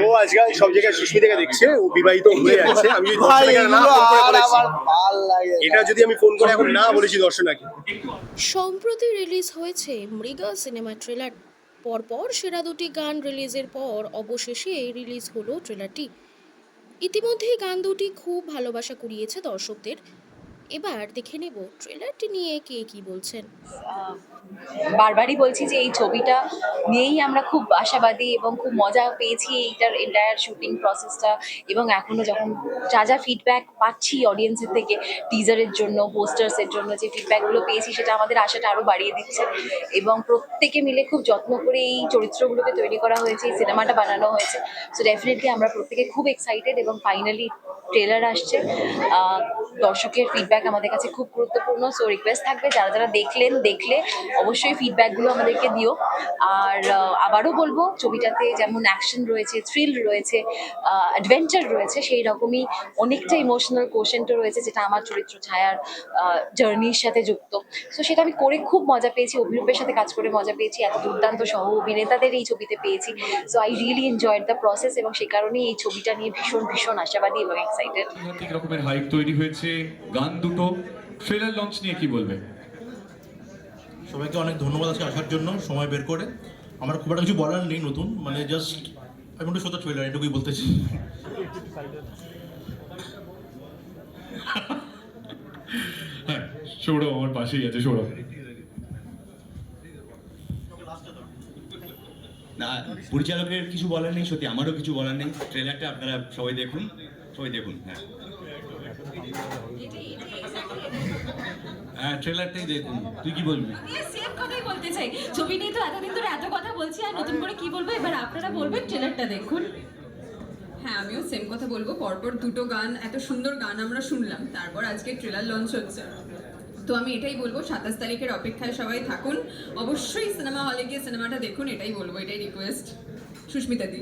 ও আজকাল সব জায়গায় সুস্মিতাকে দেখছে ও বিবাহিত হয়ে যাচ্ছে আমি যদি ভাই দর্শনাকে না ফোন করে বলেছি। আমার ভালো লাগে। না। এটা যদি আমি ফোন করে এখন না বলেছি দর্শনাকে। সম্প্রতি রিলিজ হয়েছে মৃগা সিনেমা ট্রেলার পরপর সেরা দুটি গান রিলিজের পর অবশেষে রিলিজ হলো ট্রেলারটি ইতিমধ্যে গান দুটি খুব ভালোবাসা কুড়িয়েছে দর্শকদের। এবার দেখে নেব ট্রেলারটি নিয়ে কে কি বলছেন। বারবারই বলছি যে এই ছবিটা নিয়েই আমরা খুব আশাবাদী এবং খুব মজা পেয়েছি এইটার এন্টায়ার শুটিং প্রসেসটা এবং এখনও যখন যা যা ফিডব্যাক পাচ্ছি অডিয়েন্সের থেকে টিজারের জন্য পোস্টার্সের জন্য যে ফিডব্যাকগুলো পেয়েছি সেটা আমাদের আশাটা আরও বাড়িয়ে দিচ্ছে এবং প্রত্যেকে মিলে খুব যত্ন করে এই চরিত্রগুলোকে তৈরি করা হয়েছে, এই সিনেমাটা বানানো হয়েছে। সো ডেফিনেটলি আমরা প্রত্যেকে খুব এক্সাইটেড এবং ফাইনালি ট্রেলার আসছে। দর্শকের ফিডব্যাক আমাদের কাছে খুব গুরুত্বপূর্ণ। সো রিকোয়েস্ট থাকবে, যারা যারা দেখলেন, দেখলে অবশ্যই ফিডব্যাকগুলো আমাদেরকে দিও। আর আবারও বলব, ছবিটাতে যেমন অ্যাকশন রয়েছে থ্রিল রয়েছে অ্যাডভেঞ্চার রয়েছে, সেই রকমই অনেকটা ইমোশনাল কোশেন্টও রয়েছে, যেটা আমার চরিত্র ছায়ার জার্নির সাথে যুক্ত। সো সেটা আমি করে খুব মজা পেয়েছি, অভিরূপের সাথে কাজ করে মজা পেয়েছি, এত দুর্দান্ত সহ অভিনেতাদের এই ছবিতে পেয়েছি। So I really enjoyed the process এবং সে কারণেই এই ছবিটা নিয়ে ভীষণ ভীষণ আশাবাদী এবং এক্সাইটেড রকমের হাইপ তৈরি হয়েছে, গান দুটো ট্রেলার লঞ্চ নিয়ে কি বলবে? সবাইকে অনেক ধন্যবাদ আজকে আসার জন্য সময় বের করে। আমার খুব একটা কিছু বলার নেই নতুন মানে জাস্ট আমি একটু সত্য ট্রেলার এটুকুই বলতেছি হ্যাঁ সৌরভ আমার পাশেই আছে সৌরভ। না পরিচালকের কিছু বলার নেই সত্যি আমারও কিছু বলার নেই। ট্রেলারটা আপনারা সবাই দেখুন সবাই দেখুন হ্যাঁ। হ্যাঁ ট্রেলারটাই দেখুন। তুই কি বলবি? সেম কথাই বলতে চাই। ছবি নিয়ে তো এতদিন ধরে এত কথা বলছি, আর নতুন করে কি বলব? এবার আপনারা বলবেন ট্রেলারটা দেখুন। হ্যাঁ আমিও সেম কথা বলব। পরপর দুটো গান, এত সুন্দর গান আমরা শুনলাম। তারপর আজকে ট্রেলার লঞ্চ হচ্ছে। তো আমি এটাই বলব, সাতাশ তারিখের অপেক্ষায় সবাই থাকুন। অবশ্যই সিনেমা হলে গিয়ে সিনেমাটা দেখুন, এটাই বলব, এটাই রিকোয়েস্ট সুস্মিতা দি।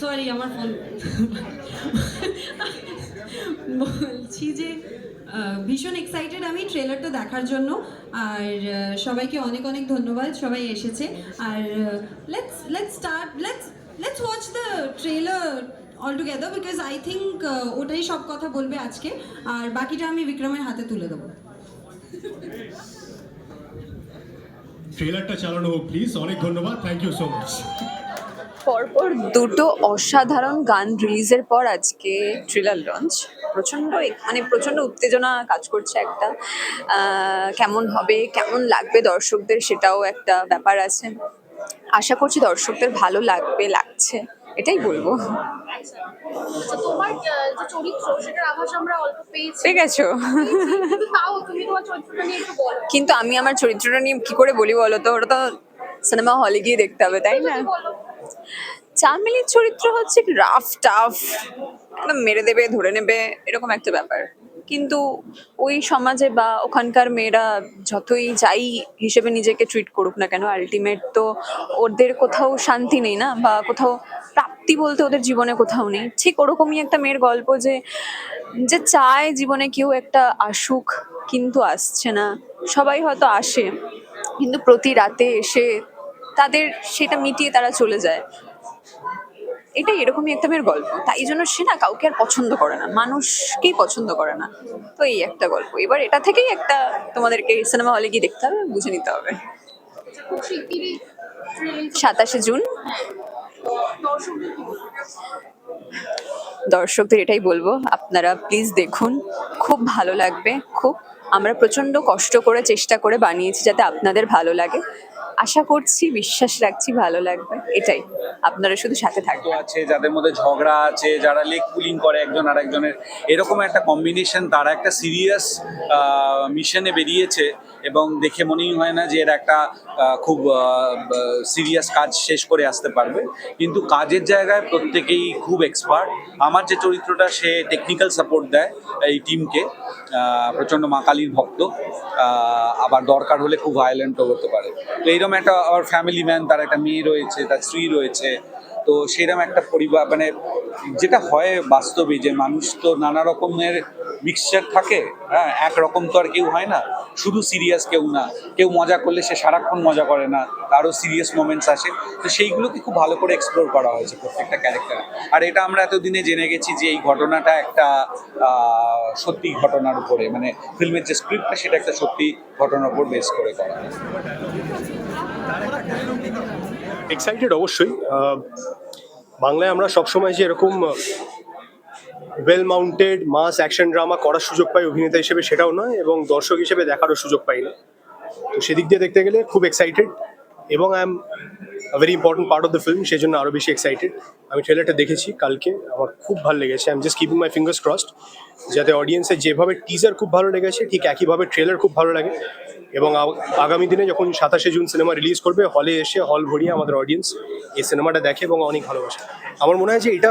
সরি আমার ফোন বলছি যে ভীষণ এক্সাইটেড আমি ট্রেলারটা দেখার জন্য। আর সবাইকে অনেক অনেক ধন্যবাদ সবাই এসেছে। আর let's let's start let's let's watch the trailer all together because I think ওটাই সব কথা বলবে আজকে। আর বাকিটা আমি বিক্রমের হাতে তুলে দেবো। ট্রেলারটা চালানো হোক প্লিজ অনেক ধন্যবাদ। থ্যাংক ইউ সো মাচ পরপর দুটো অসাধারণ গান রিলিজের পর আজকে ট্রিলার লঞ্চ প্রচণ্ড মানে প্রচণ্ড উত্তেজনা কাজ করছে একটা। কেমন হবে কেমন লাগবে দর্শকদের সেটাও একটা ব্যাপার আছে। আশা করছি দর্শকদের ভালো লাগবে লাগছে এটাই বলব। ঠিক আছে কিন্তু আমি আমার চরিত্রটা নিয়ে কি করে বলি বলো তো? ওটা তো সিনেমা হলে গিয়ে দেখতে হবে তাই না? চামেলির চরিত্র হচ্ছে রাফ টাফ একদম মেরে দেবে, ধরে নেবে, এরকম একটা ব্যাপার। কিন্তু ওই সমাজে বা ওখানকার মেয়েরা যতই যাই হিসেবে নিজেকে ট্রিট করুক না কেন আলটিমেট তো ওদের কোথাও শান্তি নেই না, বা কোথাও প্রাপ্তি বলতে ওদের জীবনে কোথাও নেই। ঠিক ওরকমই একটা মেয়ের গল্প যে যে চায় জীবনে কেউ একটা আসুক, কিন্তু আসছে না। সবাই হয়তো আসে, কিন্তু প্রতি রাতে এসে তাদের সেটা মিটিয়ে তারা চলে যায়। এটা এরকমই একটা মেয়ের গল্প। তাই জন্য সে না কাউকে আর পছন্দ করে না, মানুষকেই পছন্দ করে না। তো এই একটা গল্প। এবার এটা থেকেই একটা তোমাদেরকে সিনেমা হলে গিয়ে দেখতে হবে, বুঝে নিতে হবে। সাতাশে জুন। দর্শকদের এটাই বলব, আপনারা প্লিজ দেখুন। খুব ভালো লাগবে, খুব আমরা প্রচণ্ড কষ্ট করে, চেষ্টা করে বানিয়েছি যাতে আপনাদের ভালো লাগে। আশা করছি, বিশ্বাস রাখছি, ভালো লাগবে। এটাই। আপনারা শুধু সাথে থাকবেন। আছে, যাদের মধ্যে ঝগড়া আছে, যারা লেগ কুলিং করে একজন আর একজনের এরকম একটা কম্বিনেশন তারা একটা সিরিয়াস মিশনে বেরিয়েছে। এবং দেখে মনেই হয় না যে এরা একটা খুব সিরিয়াস কাজ শেষ করে আসতে পারবে। কিন্তু কাজের জায়গায় প্রত্যেকেই খুব এক্সপার্ট আমার যে চরিত্রটা, সে টেকনিক্যাল সাপোর্ট দেয় এই টিমকে প্রচণ্ড মা কালীর ভক্ত। আবার দরকার হলে খুব ভায়োলেন্টও হতে পারে। তো এইরকম একটা আবার ফ্যামিলি ম্যান তার একটা মেয়ে রয়েছে, তার স্ত্রী রয়েছে। তো সেরকম একটা পরিবার মানে যেটা হয় বাস্তবে যে মানুষ তো নানা রকমের মিক্সচার থাকে হ্যাঁ একরকম তো আর কেউ হয় না। শুধু সিরিয়াস কেউ না। কেউ মজা করলে সে সারাক্ষণ মজা করে না, তারও সিরিয়াস মোমেন্টস আসে। তো সেইগুলোকে খুব ভালো করে এক্সপ্লোর করা হয়েছে প্রত্যেকটা ক্যারেক্টার আর এটা আমরা এতদিনে জেনে গেছি যে এই ঘটনাটা একটা সত্যি ঘটনার উপরে মানে ফিল্মের যে স্ক্রিপ্টটা সেটা একটা সত্যি ঘটনার উপর বেস করে করা এক্সাইটেড অবশ্যই। বাংলায় আমরা সবসময় যে এরকম well mounted mass action drama করার সুযোগ পাই অভিনেতা হিসেবে সেটাও নয়, এবং দর্শক হিসেবে দেখারও সুযোগ পাই না। তো সেদিক দিয়ে দেখতে গেলে খুব এক্সাইটেড এবং I am very important part of the film সেই জন্য আরও বেশি এক্সাইটেড আমি ট্রেলারটা দেখেছি কালকে, আমার খুব ভালো লেগেছে। I am just keeping my fingers crossed যাতে অডিয়েন্সের যেভাবে টিজার খুব ভালো লেগেছে, ঠিক একইভাবে ট্রেলার খুব ভালো লাগে। এবং আগামী দিনে যখন সাতাশে জুন সিনেমা রিলিজ করবে হলে এসে হল ভরিয়ে আমাদের অডিয়েন্স এই সিনেমাটা দেখে এবং অনেক ভালোবাসে। আমার মনে হয় যে এটা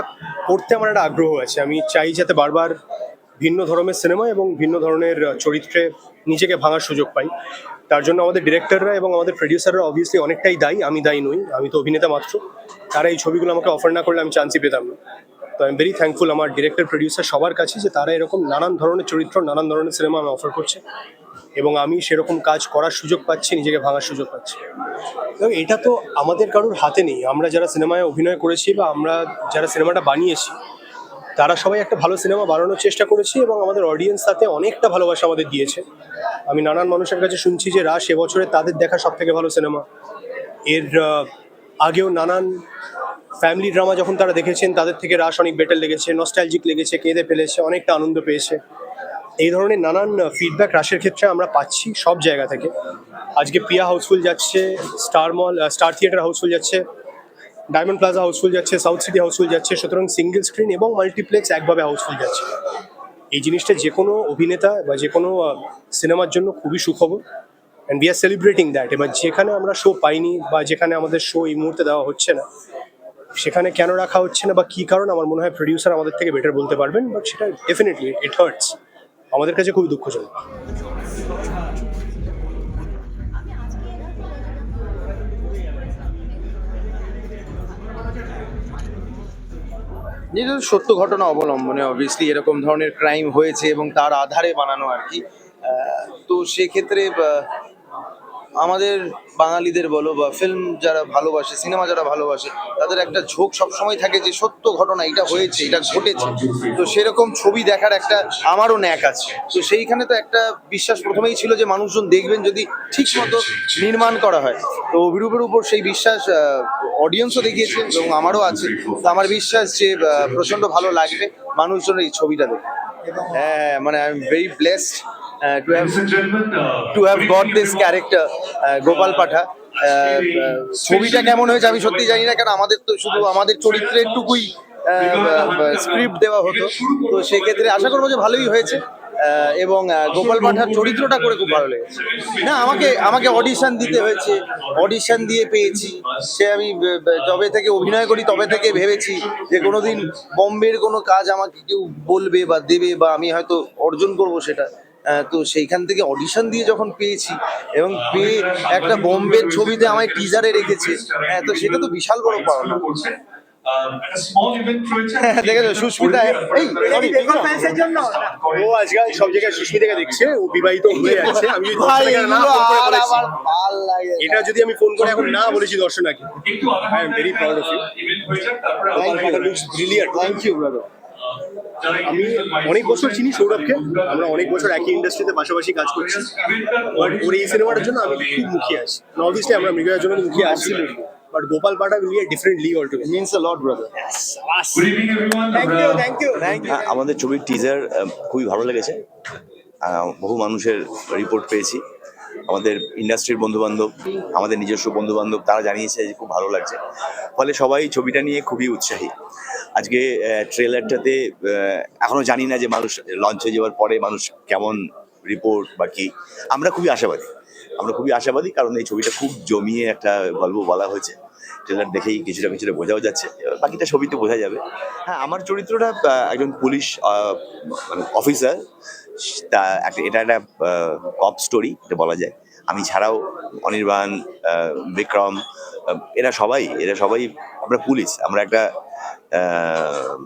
করতে আমার একটা আগ্রহ আছে। আমি চাই যাতে বারবার ভিন্ন ধরনের সিনেমা এবং ভিন্ন ধরনের চরিত্রে নিজেকে ভাঙার সুযোগ পাই। তার জন্য আমাদের ডিরেক্টররা এবং আমাদের প্রডিউসাররা অবভিয়াসলি অনেকটাই দায়ী, আমি দায়ী নই, আমি তো অভিনেতা মাত্র। তারা এই ছবিগুলো আমাকে অফার না করলে আমি চান্সই পেতাম না। তো আই এম ভেরি থ্যাঙ্কফুল আমার ডিরেক্টর প্রডিউসার সবার কাছে যে তারা এরকম নানান ধরনের চরিত্র, নানান ধরনের সিনেমা আমি অফার করছে এবং আমি সেরকম কাজ করার সুযোগ পাচ্ছি, নিজেকে ভাঙার সুযোগ পাচ্ছি। এবং এটা তো আমাদের কারোর হাতে নেই। আমরা যারা সিনেমায় অভিনয় করেছি বা আমরা যারা সিনেমাটা বানিয়েছি তারা সবাই একটা ভালো সিনেমা বানানোর চেষ্টা করেছি এবং আমাদের অডিয়েন্স তাতে অনেকটা ভালোবাসা আমাদের দিয়েছে। আমি নানান মানুষের কাছে শুনছি যে রাস এবছরে তাদের দেখা সব থেকে ভালো সিনেমা। এর আগেও নানান ফ্যামিলি ড্রামা যখন তারা দেখেছেন, তাদের থেকে রাস অনেক বেটার লেগেছে নস্টালজিক লেগেছে, কেঁদে ফেলেছে, অনেকটা আনন্দ পেয়েছে। এই ধরনের নানান ফিডব্যাক রাশের ক্ষেত্রে আমরা পাচ্ছি সব জায়গা থেকে। আজকে পিয়া হাউসফুল যাচ্ছে star mall star theatre housefull যাচ্ছে। ডায়মন্ড প্লাজা হাউসফুল যাচ্ছে, সাউথ সিটি হাউসফুল যাচ্ছে, সুতরাং সিঙ্গেল স্ক্রিন এবং মাল্টিপ্লেক্স একভাবে হাউসফুল যাচ্ছে। এই জিনিসটা যে কোনো অভিনেতা বা যে কোনো সিনেমার জন্য খুবই সুখবর। And we are celebrating that এবার যেখানে আমরা শো পাইনি বা যেখানে আমাদের শো এই মুহূর্তে দেওয়া হচ্ছে না, সেখানে কেন রাখা হচ্ছে না বা কী কারণ, আমার মনে হয় প্রডিউসার আমাদের থেকে বেটার বলতে পারবেন বাট সেটা ডেফিনেটলি ইট হার্টস আমাদের কাছে খুবই দুঃখজনক। যেহেতু সত্য ঘটনা অবলম্বনে অবভিয়াসলি এরকম ধরনের ক্রাইম হয়েছে এবং তার আধারে বানানো আর কি। তো সেক্ষেত্রে আমাদের বাঙালিদের বলো বা ফিল্ম যারা ভালোবাসে সিনেমা যারা ভালোবাসে তাদের একটা ঝোঁক সবসময় থাকে যে সত্য ঘটনা এটা হয়েছে এটা ঘটেছে। তো সেরকম ছবি দেখার একটা আমারও ন্যাক আছে। তো সেইখানে তো একটা বিশ্বাস প্রথমেই ছিল যে মানুষজন দেখবেন যদি ঠিক মতো নির্মাণ করা হয়। তো অভিরূপের উপর সেই বিশ্বাস অডিয়েন্সও দেখিয়েছে এবং আমারও আছে। তো আমার বিশ্বাস যে প্রচণ্ড ভালো লাগবে মানুষজন এই ছবিটা দেখে। হ্যাঁ মানে I am very blessed to have to have got this character Gopal Patha ah, ah, ছবিটা কেমন হয়েছে আমি সত্যি জানি না কারণ আমাদের তো শুধু আমাদের চরিত্রের টুকুই স্ক্রিপ্ট দেওয়া হতো। তো সেক্ষেত্রে আশা করব যে ভালোই হয়েছে এবং গোপাল পাঠার চরিত্রটা করে খুব ভালো লেগেছে। না আমাকে আমাকে অডিশন দিতে হয়েছে অডিশন দিয়ে পেয়েছি। সে আমি যবে থেকে অভিনয় করি তবে থেকে ভেবেছি যে কোনোদিন বম্বের কোনো কাজ আমাকে কেউ বলবে বা দেবে বা আমি হয়তো অর্জন করব সেটা। তো সেইখান থেকে অডিশন দিয়ে যখন পেয়েছি এবং পেয়ে একটা বোম্বের ছবিতে আমায় টিজারে রেখেছে হ্যাঁ তো সেটা তো বিশাল বড় পাওনা। হ্যাঁ, ও আজকাল সব জায়গায় সুস্মিতাকে দেখছে ও বিবাহিত হয়ে আমি। এটা যদি আমি ফোন করে এখন না বলেছি দর্শনাকে। I am very proud of you thank you brother আমি অনেক বছর চিনি সৌরভকে আমরা অনেক বছর একই ইন্ডাস্ট্রিতে পাশাপাশি কাজ করছি। বাট ওর এই সিনেমাটার জন্য আমি খুব মুখিয়ে আছি। অবভিয়াসলি আমরা মৃগয়ার জন্য মুখিয়ে আছি but Gopal Patha will be different league altogether means a lot brother thank you thank you thank you হ্যাঁ, আমাদের ছবির টিজার খুবই ভালো লেগেছে। আহ, বহু মানুষের রিপোর্ট পেয়েছি। আমাদের ইন্ডাস্ট্রির বন্ধু বান্ধব আমাদের নিজস্ব বন্ধু বান্ধব তারা জানিয়েছে যে খুব ভালো লাগছে। ফলে সবাই ছবিটা নিয়ে খুবই উৎসাহী। আজকে ট্রেলারটাতে এখনও জানি না যে মানুষ লঞ্চ হয়ে যাওয়ার পরে মানুষ কেমন রিপোর্ট বা কি। আমরা খুবই আশাবাদী। আমরা খুবই আশাবাদী কারণ এই ছবিটা খুব জমিয়ে একটা গল্প বলা হয়েছে। ট্রেলার দেখেই কিছুটা কিছুটা বোঝাও যাচ্ছে। বাকিটা ছবিতে বোঝা যাবে। হ্যাঁ আমার চরিত্রটা একজন পুলিশ মানে অফিসার তা একটা, এটা একটা কপ স্টোরি এটা বলা যায়। আমি ছাড়াও অনির্বাণ বিক্রম এরা সবাই এরা সবাই আমরা পুলিশ। আমরা একটা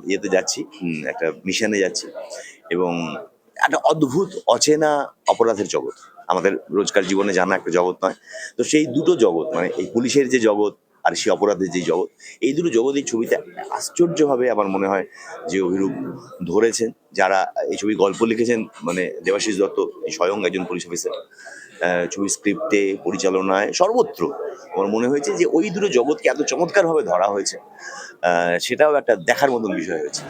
ইয়েতে যাচ্ছি একটা মিশনে যাচ্ছি। এবং একটা অদ্ভুত, অচেনা অপরাধের জগৎ। আমাদের রোজকার জীবনে জানা একটা জগৎ নয়। তো সেই দুটো জগৎ মানে এই পুলিশের যে জগৎ আর সে অপরাধের যে জগৎ, এই দুটো জগৎ এই ছবিতে আশ্চর্যভাবে আমার মনে হয় যে অভিরূপ ধরেছেন, যারা এই ছবি গল্প লিখেছেন মানে দেবাশিস দত্ত স্বয়ং একজন পুলিশ অফিসার ছবি স্ক্রিপ্টে, পরিচালনায়, সর্বত্র আমার মনে হয়েছে যে ওই দুটো জগৎকে এত চমৎকারভাবে ধরা হয়েছে সেটাও একটা দেখার মতন বিষয় হয়েছে।